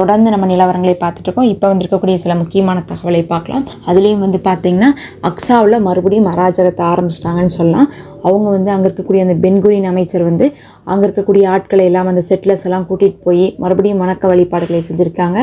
தொடர்ந்து நம்ம நிலவரங்களை பார்த்துட்டு இருக்கோம் இப்போ வந்திருக்கக்கூடிய சில முக்கியமான தகவலை பார்க்கலாம். அதுலேயும் வந்து பார்த்தீங்கன்னா அக்ஸாவில் மறுபடியும் அராஜகத்தை ஆரம்பிச்சிட்டாங்கன்னு சொல்லலாம். அவங்க வந்து அங்கே இருக்கக்கூடிய அந்த பென்குரின் அமைச்சர் வந்து அங்கே இருக்கக்கூடிய ஆட்களை எல்லாம் அந்த செட்டிலர்ஸ் எல்லாம் கூட்டிகிட்டு போய் மறுபடியும் வணக்க வழிபாடுகளை செஞ்சுருக்காங்க.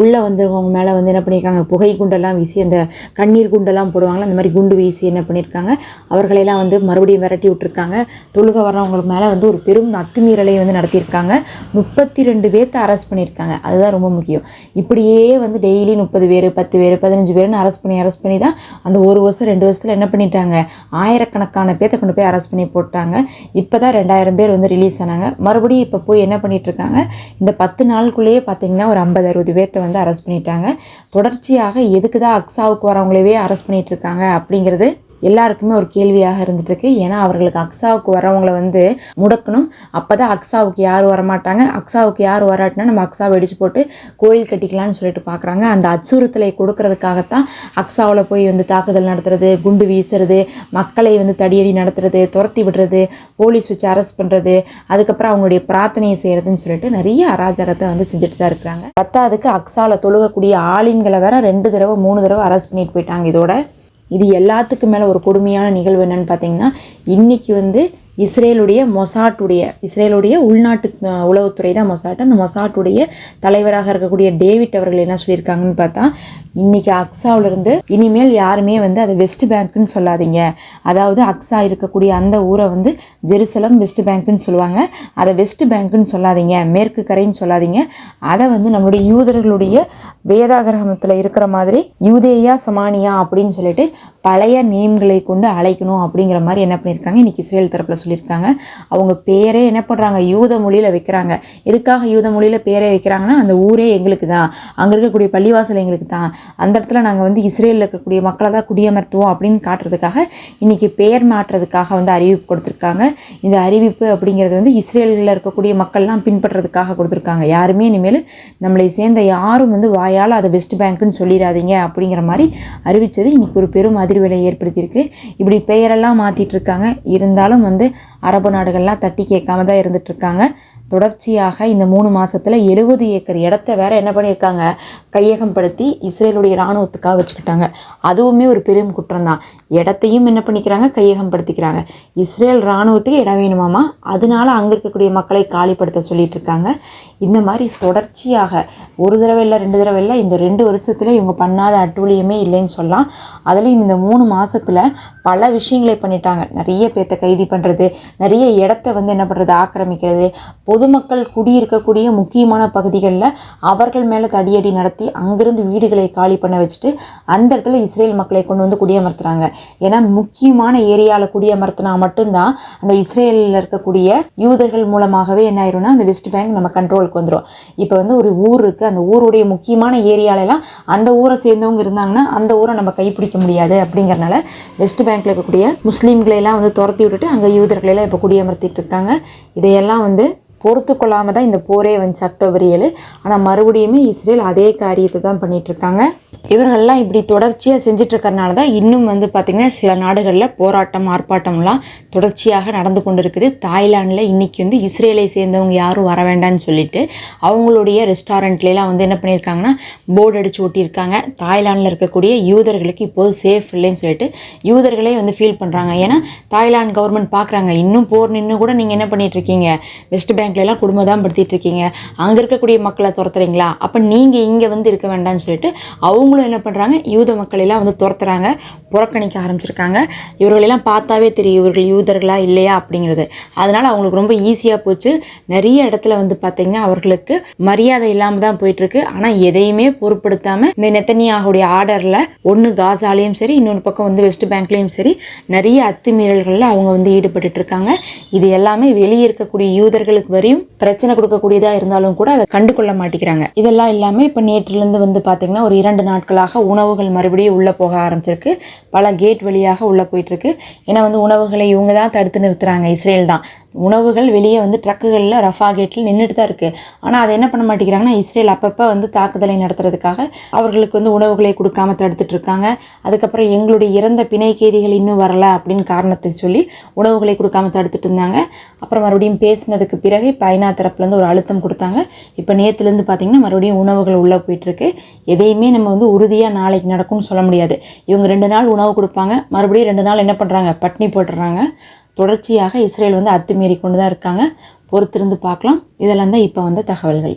உள்ளே வந்தவங்க மேலே வந்து என்ன பண்ணியிருக்காங்க? புகை குண்டெல்லாம் வீசி அந்த கண்ணீர் குண்டெல்லாம் போடுவாங்களா? அந்த மாதிரி குண்டு வீசி என்ன பண்ணியிருக்காங்க? அவர்களையெல்லாம் வந்து மறுபடியும் விரட்டி விட்டுருக்காங்க. தொழுக வர்றவங்களுக்கு மேலே வந்து ஒரு பெரும் அத்துமீறலை வந்து நடத்தியிருக்காங்க. முப்பத்தி ரெண்டு பேர்த்த அரெஸ்ட் பண்ணியிருக்காங்க. அதுதான் ரொம்ப முக்கியம். இப்படியே வந்து டெய்லி முப்பது பேர் பத்து பேர் பதினஞ்சு பேர்னு அரெஸ்ட் பண்ணி அரெஸ்ட் பண்ணி தான் அந்த ஒரு வருஷம் ரெண்டு வருஷத்தில் என்ன பண்ணிட்டாங்க? ஆயிரக்கணக்கான பேர்த்த கொண்டு போய் அரெஸ்ட் பண்ணி போட்டாங்க. இப்போ தான் ரெண்டாயிரம் பேர் வந்து ரிலீஸ் ஆனாங்க. மறுபடியும் இப்போ போய் என்ன பண்ணிகிட்ருக்காங்க இந்த பத்து நாளுக்குள்ளேயே பார்த்தீங்கன்னா ஒரு ஐம்பது அறுபது பேர்த்த வந்து அரெஸ்ட் பண்ணிட்டாங்க. தொடர்ச்சியாக எதுக்கு தான் அக்ஸாவுக்கு வரவங்களவே அரெஸ்ட் பண்ணிட்டு இருக்காங்க அப்படிங்கிறது எல்லாருக்குமே ஒரு கேள்வியாக இருந்துட்டு இருக்கு ஏன்னா அவர்களுக்கு அக்ஸாவுக்கு வரவங்களை வந்து முடக்கணும். அப்போ தான் அக்ஸாவுக்கு யார் வரமாட்டாங்க? அக்ஸாவுக்கு யார் வராட்டினா நம்ம அக்ஸாவை வெடிச்சு போட்டு கோயில் கட்டிக்கலாம்னு சொல்லிட்டு பார்க்குறாங்க அந்த அச்சுறுத்தலை கொடுக்கறதுக்காகத்தான் அக்ஸாவில் போய் வந்து தாக்குதல் நடத்துறது குண்டு வீசுறது மக்களை வந்து தடியடி நடத்துறது துரத்தி விடுறது போலீஸ் வச்சு அரெஸ்ட் பண்ணுறது அதுக்கப்புறம் அவங்களுடைய பிரார்த்தனையை செய்கிறதுன்னு சொல்லிட்டு நிறைய அராஜகத்தை வந்து செஞ்சுட்டு தான் இருக்கிறாங்க. பத்தாவதுக்கு அக்ஸாவில் தொழுகக்கூடிய ஆளுங்களை வேற ரெண்டு தடவை மூணு தடவை அரெஸ்ட் பண்ணிட்டு போயிட்டாங்க இதோட. இது எல்லாத்துக்கும் மேலே ஒரு கொடுமையான நிகழ்வு என்னன்னு பார்த்தீங்கன்னா இன்றைக்கி வந்து இஸ்ரேலுடைய மொசாட்டுடைய இஸ்ரேலுடைய உள்நாட்டு உளவுத்துறை தான் மொசாட் அந்த மொசாட்டுடைய தலைவராக இருக்கக்கூடிய டேவிட் அவர்கள் என்ன சொல்லியிருக்காங்கன்னு பார்த்தா இன்னைக்கு அக்ஸாவிலிருந்து இனிமேல் யாருமே வந்து அதை வெஸ்ட் பேங்க்குன்னு சொல்லாதீங்க. அதாவது அக்ஸா இருக்கக்கூடிய அந்த ஊரை வந்து ஜெருசலம் வெஸ்ட் பேங்க்குன்னு சொல்லுவாங்க. அதை வெஸ்ட் பேங்க்குன்னு சொல்லாதீங்க. மேற்கு கரைன்னு சொல்லாதீங்க. அதை வந்து நம்மளுடைய யூதர்களுடைய வேதாகிரகத்தில் இருக்கிற மாதிரி யூதேயா சமானியா அப்படின்னு சொல்லிட்டு பழைய நேம்களை கொண்டு அழைக்கணும் அப்படிங்கிற மாதிரி என்ன பண்ணியிருக்காங்க? இன்னைக்கு இஸ்ரேல் தரப்பில் சொல்லியிருக்காங்க. அவங்க பேரே என்ன பண்ணுறாங்க யூத மொழியில் வைக்கிறாங்க. எதுக்காக யூத மொழியில் பேரே வைக்கிறாங்கன்னா அந்த ஊரே எங்களுக்கு தான். அங்கே இருக்கக்கூடிய பள்ளிவாசல் எங்களுக்கு தான். அந்த இடத்துல நாங்கள் வந்து இஸ்ரேலில் இருக்கக்கூடிய மக்களை தான் குடியமர்த்துவோம் அப்படின்னு காட்டுறதுக்காக இன்றைக்கி பெயர் மாற்றுறதுக்காக வந்து அறிவிப்பு கொடுத்துருக்காங்க. இந்த அறிவிப்பு அப்படிங்கிறது வந்து இஸ்ரேலில் இருக்கக்கூடிய மக்கள்லாம் பின்பற்றுறதுக்காக கொடுத்துருக்காங்க. யாருமே இனிமேல் நம்மளை சேர்ந்த யாரும் வந்து வாயால் அதை பெஸ்ட் பேங்க்குன்னு சொல்லிடாதீங்க அப்படிங்கிற மாதிரி அறிவித்தது இன்றைக்கி ஒரு பெரும் அதிர்வலை ஏற்படுத்தியிருக்கு. இப்படி பெயரெல்லாம் மாற்றிட்டு இருக்காங்க. இருந்தாலும் வந்து அரபு நாடுகள்லாம் தட்டி கேட்காம தான் இருந்துகிட்ருக்காங்க தொடர்ச்சியாக இந்த மூணு மாதத்தில் எழுபது ஏக்கர் இடத்த வேற என்ன பண்ணியிருக்காங்க? கையகப்படுத்தி இஸ்ரேலுடைய இராணுவத்துக்காக வச்சுக்கிட்டாங்க. அதுவுமே ஒரு பெரும் குற்றம் தான் இடத்தையும் என்ன பண்ணிக்கிறாங்க? கையகப்படுத்திக்கிறாங்க இஸ்ரேல் இராணுவத்துக்கு இடம் வேணுமாமா? அதனால அங்கே இருக்கக்கூடிய மக்களை காலிப்படுத்த சொல்லிட்டு இருக்காங்க இந்த மாதிரி தொடர்ச்சியாக ஒரு தடவை இல்லை ரெண்டு தடவை இல்லை இந்த ரெண்டு வருஷத்தில் இவங்க பண்ணாத அட்டூழியமே இல்லைன்னு சொல்லலாம். அதுலேயும் இந்த மூணு மாதத்தில் பல விஷயங்களை பண்ணிட்டாங்க. நிறைய பேர்த்த கைது பண்ணுறது நிறைய இடத்த வந்து என்ன பண்ணுறது ஆக்கிரமிக்கிறது. பொதுமக்கள் குடியிருக்கக்கூடிய முக்கியமான பகுதிகளில் அவர்கள் மேலே தடியடி நடத்தி அங்கிருந்து வீடுகளை காலி பண்ண வச்சுட்டு அந்த இடத்துல இஸ்ரேல் மக்களை கொண்டு வந்து குடியமர்த்துறாங்க. ஏன்னா முக்கியமான ஏரியாவில் குடியமர்த்தினா மட்டும்தான் அந்த இஸ்ரேலில் இருக்கக்கூடிய யூதர்கள் மூலமாகவே என்ன ஆயிரும்னா அந்த வெஸ்ட் பேங்க் நம்ம கண்ட்ரோல் ஊருக்கு வந்துடும் இப்போ வந்து ஒரு ஊர் இருக்குது அந்த ஊருடைய முக்கியமான ஏரியாலெலாம் அந்த ஊரை சேர்ந்தவங்க இருந்தாங்கன்னா அந்த ஊரை நம்ம கைப்பிடிக்க முடியாது அப்படிங்கிறனால வெஸ்ட் பேங்க்ல இருக்கக்கூடிய முஸ்லீம்களையெல்லாம் வந்து துரத்தி விட்டுட்டு அங்கே யூதர்களையெல்லாம் இப்போ குடியமர்த்திட்டு இருக்காங்க. இதையெல்லாம் வந்து பொறுத்து கொள்ளாமல் தான் இந்த போரே வந்துச்சு அக்டோபர் ஏழு ஆனால் மறுபடியுமே இஸ்ரேல் அதே காரியத்தை தான் பண்ணிகிட்ருக்காங்க இவர்கள்லாம் இப்படி தொடர்ச்சியாக செஞ்சிட்ருக்கறனால தான் இன்னும் வந்து பார்த்திங்கன்னா சில நாடுகளில் போராட்டம் ஆர்ப்பாட்டம்லாம் தொடர்ச்சியாக நடந்து கொண்டு இருக்குது தாய்லாண்டில் இன்னைக்கு வந்து இஸ்ரேலை சேர்ந்தவங்க யாரும் வர வேண்டாம்னு சொல்லிட்டு அவங்களுடைய ரெஸ்டாரண்ட்லாம் வந்து என்ன பண்ணியிருக்காங்கன்னா போர்டு அடிச்சு ஒட்டியிருக்காங்க. தாய்லாண்டில் இருக்கக்கூடிய யூதர்களுக்கு இப்போது சேஃப் இல்லைன்னு சொல்லிட்டு யூதர்களே வந்து ஃபீல் பண்ணுறாங்க ஏன்னா தாய்லாந்து கவர்மெண்ட் பார்க்குறாங்க இன்னும் போர் நின்று கூட நீங்கள் என்ன பண்ணிட்டு இருக்கீங்க வெஸ்ட் பேங்க் எல்லாம் குடும்பம் தான் படுத்திட்டு இருக்கீங்க அங்கே இருக்கக்கூடிய மக்களை துரத்துறீங்களா? அப்போ நீங்கள் இங்கே வந்து இருக்க வேண்டாம்னு சொல்லிட்டு அவங்களும் என்ன பண்ணுறாங்க யூத மக்களெல்லாம் வந்து துரத்துறாங்க. புறக்கணிக்க ஆரம்பிச்சிருக்காங்க. இவர்களெல்லாம் பார்த்தாவே தெரியும் இவர்கள் யூதர்களா இல்லையா அப்படிங்கிறது. அதனால் அவங்களுக்கு ரொம்ப ஈஸியாக போச்சு. நிறைய இடத்துல வந்து பார்த்தீங்கன்னா அவர்களுக்கு மரியாதை இல்லாமல் தான் போயிட்டுருக்கு. ஆனால் எதையுமே பொருட்படுத்தாமல் இந்த நெத்தனியாகுடைய ஆர்டரில் ஒன்று காசாலையும் சரி இன்னொரு பக்கம் வந்து வெஸ்ட் பேங்க்லேயும் சரி நிறைய அத்துமீறல்களில் அவங்க வந்து ஈடுபட்டுட்டு இருக்காங்க இது எல்லாமே வெளியே இருக்கக்கூடிய யூதர்களுக்கு வரையும் பிரச்சனை கொடுக்கக்கூடியதாக இருந்தாலும் கூட அதை கண்டு கொள்ள மாட்டேங்கிறாங்க. இதெல்லாம் இல்லாமல் இப்போ நேற்றிலிருந்து வந்து பார்த்தீங்கன்னா ஒரு இரண்டு நாட்களாக உணவுகள் மறுபடியும் உள்ளே போக ஆரம்பிச்சிருக்கு. பல கேட் வழியாக உள்ளே போயிட்டுருக்கு ஏன்னா வந்து உணவுகளை இவங்க தான் தடுத்து நிறுத்துறாங்க. இஸ்ரேல் தான். உணவுகள் வெளியே வந்து ட்ரக்குகளில் ரஃபா கேட்டில் நின்றுட்டு தான் இருக்குது ஆனால் அதை என்ன பண்ண மாட்டேங்கிறாங்கன்னா இஸ்ரேல் அப்பப்போ வந்து தாக்குதலை நடத்துறதுக்காக அவர்களுக்கு வந்து உணவுகளை கொடுக்காம தடுத்துட்டு இருக்காங்க. அதுக்கப்புறம் எங்களுடைய இறந்த பிணை கைதிகள் இன்னும் வரல அப்படின்னு காரணத்தை சொல்லி உணவுகளை கொடுக்காம தடுத்துட்டு இருந்தாங்க. அப்புறம் மறுபடியும் பேசினதுக்கு பிறகு பைனா தரப்புலேருந்து ஒரு அழுத்தம் கொடுத்தாங்க. இப்போ நேற்றுலேருந்து பார்த்தீங்கன்னா மறுபடியும் உணவுகள் உள்ளே போயிட்டுருக்கு. எதையுமே நம்ம வந்து உறுதியாக நாளைக்கு நடக்கும்னு சொல்ல முடியாது. இவங்க ரெண்டு நாள் உணவு கொடுப்பாங்க. மறுபடியும் ரெண்டு நாள் என்ன பண்ணுறாங்க பட்னி போட்டுடுறாங்க தொடர்ச்சியாக இஸ்ரேல் வந்து அத்துமீறி கொண்டு தான் இருக்காங்க. பொறுத்திருந்து பார்க்கலாம். இதெல்லாம் தான் இப்போ வந்த தகவல்கள்.